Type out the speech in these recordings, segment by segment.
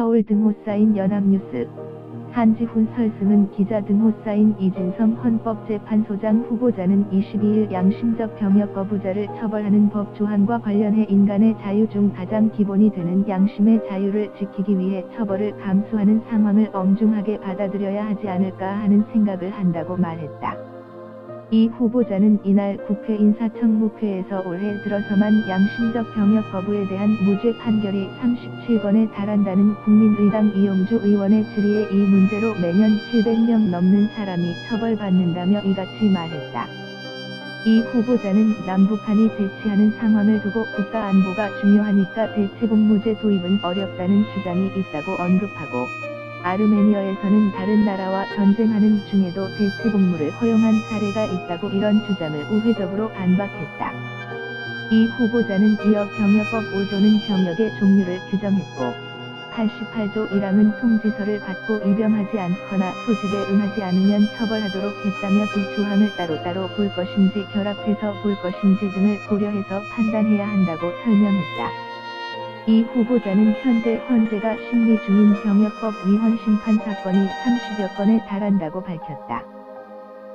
서울 등호 사인 연합뉴스 한지훈 설승은 기자 등호 사인 이진성 헌법재판소장 후보자는 22일 양심적 병역 거부자를 처벌하는 법 조항과 관련해 인간의 자유 중 가장 기본이 되는 양심의 자유를 지키기 위해 처벌을 감수하는 상황을 엄중하게 받아들여야 하지 않을까 하는 생각을 한다고 말했다. 이 후보자는 이날 국회 인사청문회에서 올해 들어서만 양심적 병역 거부에 대한 무죄 판결이 37건에 달한다는 국민의당 이용주 의원의 질의에 이 문제로 매년 700명 넘는 사람이 처벌받는다며 이같이 말했다. 이 후보자는 남북한이 대치하는 상황을 두고 국가 안보가 중요하니까 대체복무제 도입은 어렵다는 주장이 있다고 언급하고 아르메니아에서는 다른 나라와 전쟁하는 중에도 대체복무를 허용한 사례가 있다고 이런 주장을 우회적으로 반박했다. 이 후보자는 이어 병역법 5조는 병역의 종류를 규정했고 88조 1항은 통지서를 받고 입영하지 않거나 소집에 응하지 않으면 처벌하도록 했다며 두 조항을 따로따로 볼 것인지 결합해서 볼 것인지 등을 고려해서 판단해야 한다고 설명했다. 이 후보자는 현재 헌재가 심리 중인 병역법 위헌 심판 사건이 30여 건에 달한다고 밝혔다.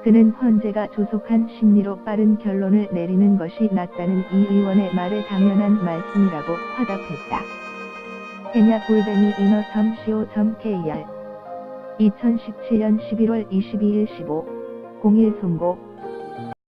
그는 헌재가 조속한 심리로 빠른 결론을 내리는 것이 낫다는 이 의원의 말에 당연한 말씀이라고 화답했다. 케냐 골뱅이 인어.co.kr 2017년 11월 22일 15 01 송고